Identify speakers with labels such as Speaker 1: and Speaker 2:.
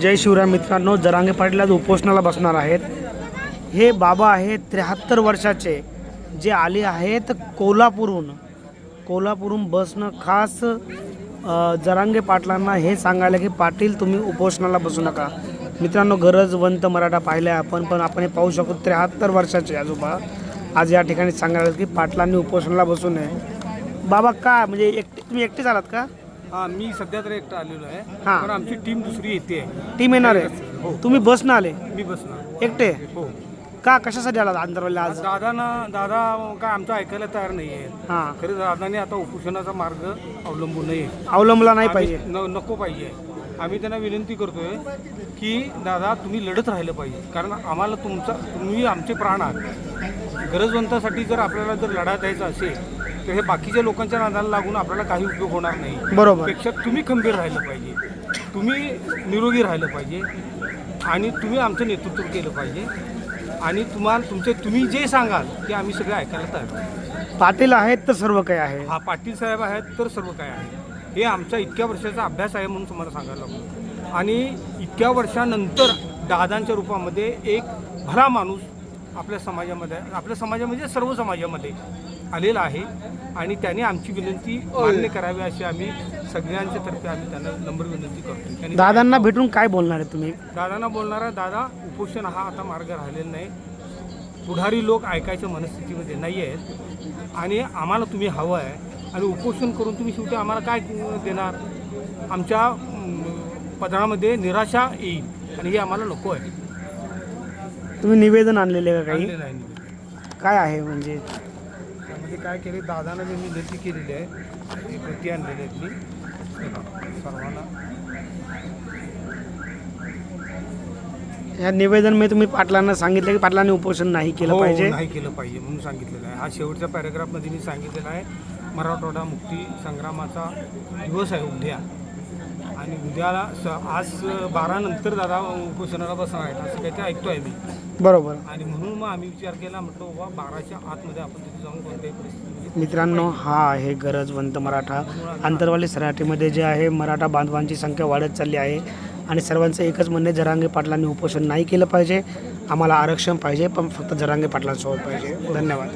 Speaker 1: जय शिवराम मित्रांनो जरांगे पाटील आज उपोषणाला बसणार आहेत. हे बाबा आहेत त्र्याहत्तर वर्षाचे जे आले आहेत कोल्हापूरहून. कोल्हापूरहून बसणं खास जरांगे पाटलांना हे सांगायला की पाटील तुम्ही उपोषणाला बसू नका. मित्रांनो गरजवंत मराठा पाहिला आपण पण आपण हे पाहू शकतो त्र्याहत्तर वर्षाचे आजोबा आज या ठिकाणी सांगायला की पाटलांनी उपोषणाला बसू नये. बाबा का? म्हणजे एकटे तुम्ही एकटेच आलात का?
Speaker 2: हा मी सध्या तर एकटा आलेलो आहे.
Speaker 1: हा.
Speaker 2: पण आमची टीम दुसरी येते
Speaker 1: टीम येणार आहे?
Speaker 2: हो.
Speaker 1: तुम्ही बसणं आले?
Speaker 2: मी बसणार
Speaker 1: एकटे?
Speaker 2: हो.
Speaker 1: का कशासाठी आलात आंध्रवाला आज?
Speaker 2: दादाना दादा काय आमचं ऐकायला तयार नाही आहे
Speaker 1: हां.
Speaker 2: खरं दादाने आता उपोषणाचा मार्ग अवलंबू नये
Speaker 1: अवलंबला नाही पाहिजे.
Speaker 2: आम्ही न- नको पाहिजे. आम्ही त्यांना विनंती करतोय की दादा तुम्ही लढत राहिलं पाहिजे. कारण आम्हाला तुमचा तुम्ही आमचे प्राण आहात. गरजवंतासाठी जर आपल्याला जर लढा द्यायचा असेल तर हे बाकीच्या लोकांच्या नादाला लागून आपल्याला काही उपयोग होणार नाही.
Speaker 1: बरोबर.
Speaker 2: पेक्षा तुम्ही खंबीर राहिलं पाहिजे. तुम्ही निरोगी राहिलं पाहिजे. आणि तुम्ही आमचं नेतृत्व केलं पाहिजे. आणि तुम्हाला तुमचे तुम्ही जे सांगाल ते आम्ही सगळे ऐकायला तयार आहोत.
Speaker 1: पाटील आहेत तर सर्व काही आहे.
Speaker 2: हा पाटील साहेब आहेत तर सर्व काय आहे. हे आमचा इतक्या वर्षाचा अभ्यास आहे म्हणून तुम्हाला सांगायला लागलो. आणि इतक्या वर्षानंतर दादांच्या रूपामध्ये एक भला माणूस आपल्या समाजामध्ये आपल्या समाजामध्ये सर्व समाजामध्ये आलेला आहे आणि त्याने आमची विनंती मान्य करावी अशी आम्ही सगळ्यांच्या तर्फे आम्ही त्यांना नम्र विनंती करतो. त्यांनी
Speaker 1: दादांना भेटून काय बोलणार आहे तुम्ही?
Speaker 2: दादांना बोलणारा दादा उपोषण हा आता मार्ग राहिलेला नाही. पुढारी लोक ऐकायच्या मनस्थितीमध्ये नाही आहेत आणि आम्हाला तुम्ही हवं आहे आणि उपोषण करून तुम्ही शेवटी आम्हाला काय देणार? आमच्या पदरामध्ये निराशा येईल आणि हे आम्हाला नको आहे
Speaker 1: तुम्ही निवेदन आणलेले का काही?
Speaker 2: आणलेलं आहे निवेदन.
Speaker 1: काय आहे म्हणजे
Speaker 2: त्यामध्ये काय केले दादानं मी विनंती केलेली आहे ही प्रती आणलेली आहेत मी सर्वांना.
Speaker 1: या निवेदन मी तुम्ही पाटलांना सांगितलं की पाटलांनी उपोषण नाही केलं
Speaker 2: हो,
Speaker 1: पाहिजे.
Speaker 2: नाही केलं पाहिजे म्हणून सांगितलेलं आहे. हा शेवटच्या पॅराग्राफमध्ये मी सांगितलेलं आहे. मराठवाडा मुक्ती संग्रामाचा दिवस आहे उद्या. आणि उद्याला स आज बारा नंतर दादा उपोषणाला बसणार आहेत असं काहीतरी ऐकतोय मी.
Speaker 1: बरोबर.
Speaker 2: आणि म्हणून मग आम्ही विचार केला म्हटलं बाबा बाराच्या आतमध्ये आपण तिथे जाऊन कोणत्याही परिस्थितीमध्ये
Speaker 1: मित्रांनो हा आहे गरजवंत मराठा. आंतरवाली सराटीमध्ये जे आहे मराठा बांधवांची संख्या वाढत चालली आहे आणि सर्वांचं एकच म्हणणे जरांगे पाटलांनी उपोषण नाही केलं पाहिजे. आम्हाला आरक्षण पाहिजे पण फक्त जरांगे पाटलांसोबत पाहिजे. धन्यवाद.